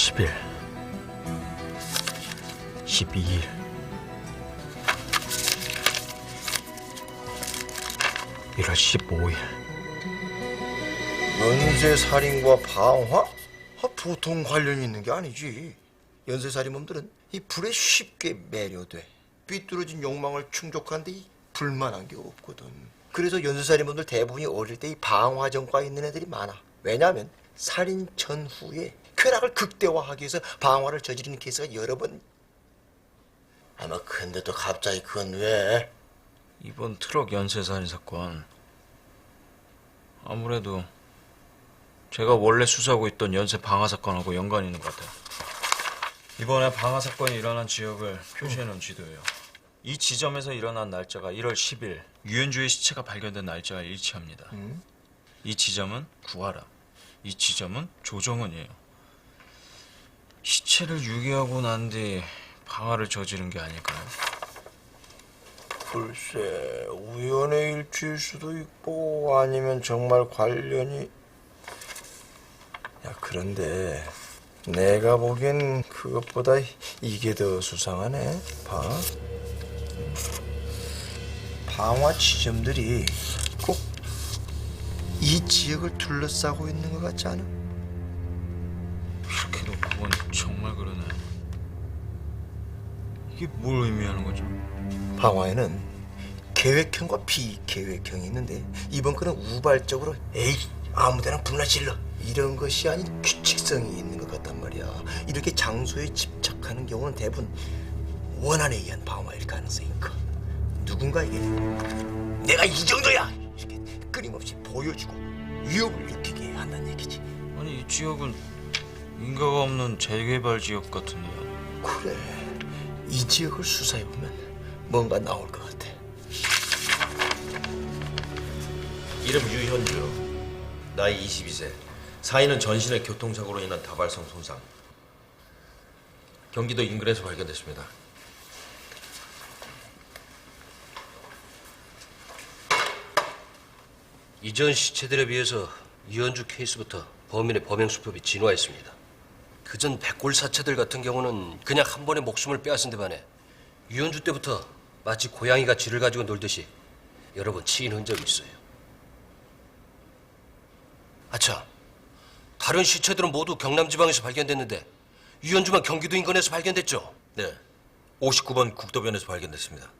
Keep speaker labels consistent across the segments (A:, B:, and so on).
A: 1월 10일 12일 일월 15일
B: 연쇄살인과 방화? 아, 보통 관련이 있는 게 아니지. 연쇄살인범들은 이 불에 쉽게 매료돼. 삐뚤어진 욕망을 충족하는데 이 불만한 게 없거든. 그래서 연쇄살인범들 대부분이 어릴 때 이 방화전과에 있는 애들이 많아. 왜냐하면 살인 전후에 쾌락을 극대화하기 위해서 방화를 저지르는 케이스가 여러 번. 아마 근데 또 갑자기 그건 왜?
A: 이번 트럭 연쇄 살인 사건 아무래도 제가 원래 수사하고 있던 연쇄 방화 사건하고 연관이 있는 것 같아요. 이번에 방화 사건이 일어난 지역을 표시해 놓은 지도예요. 이 지점에서 일어난 날짜가 1월 10일 유현주의 시체가 발견된 날짜와 일치합니다. 이 지점은 구하라. 이 지점은 조정은이에요. 시체를 유기하고 난 뒤 방화를 저지른 게 아닐까요?
B: 글쎄 우연의 일치일 수도 있고 아니면 정말 관련이 야 그런데 내가 보기엔 그것보다 이게 더 수상하네 봐 방화 지점들이 꼭 이 지역을 둘러싸고 있는 것 같지 않아?
A: 이렇게 놓고 보니 정말 그러네. 이게 뭘 의미하는 거죠?
B: 방화에는 계획형과 비계획형이 있는데 이번 건은 우발적으로 에이 아무데나 불나 질러 이런 것이 아닌 규칙성이 있는 것 같단 말이야 이렇게 장소에 집착하는 경우는 대부분 원한에 의한 방화일 가능성이 커 누군가에게 내가 이 정도야 끊임없이 보여주고 위협을 느끼게 한다는 얘기지.
A: 아니 이 지역은 인가가 없는 재개발 지역 같은데요.
B: 그래. 이 지역을 수사해 보면 뭔가 나올 것 같아.
C: 이름 유현주. 나이 22세. 사인은 전신의 교통사고로 인한 다발성 손상. 경기도 인근에서 발견됐습니다
D: 이전 시체들에 비해서 이현주 케이스부터 범인의 범행 수법이 진화했습니다. 그전 백골 사체들 같은 경우는 그냥 한 번에 목숨을 빼앗은 데 반해 유현주 때부터 마치 고양이가 쥐를 가지고 놀듯이 여러 번 치인 흔적이 있어요. 아차, 다른 시체들은 모두 경남 지방에서 발견됐는데 유현주만 경기도 인근에서 발견됐죠?
C: 네 59번 국도변에서 발견됐습니다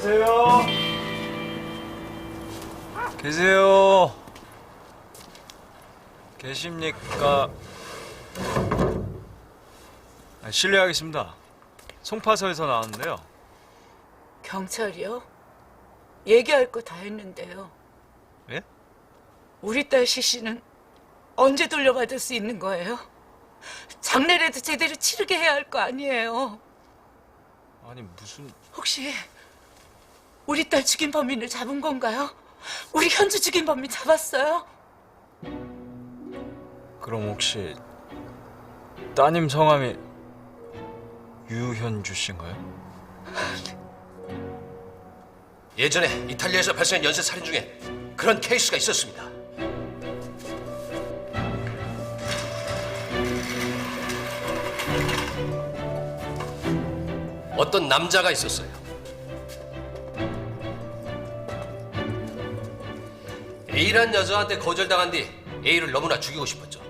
A: 계세요. 계세요. 계십니까? 아, 실례하겠습니다. 송파서에서 나왔는데요.
E: 경찰이요? 얘기할 거 다 했는데요.
A: 예?
E: 우리 딸 시씨는 언제 돌려받을 수 있는 거예요? 장례라도 제대로 치르게 해야 할 거 아니에요.
A: 아니 무슨
E: 혹시 우리 딸 죽인 범인을 잡은 건가요? 우리 현주 죽인 범인 잡았어요?
A: 그럼 혹시 따님 성함이 유현주 씨인가요?
D: 예전에 이탈리아에서 발생한 연쇄 살인 중에 그런 케이스가 있었습니다. 어떤 남자가 있었어요. A란 여자한테 거절당한 뒤 A를 너무나 죽이고 싶었죠.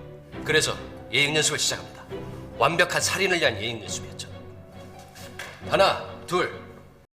D: 그래서 예행 연습을 시작합니다. 완벽한 살인을 위한 예행 연습이었죠. 하나, 둘,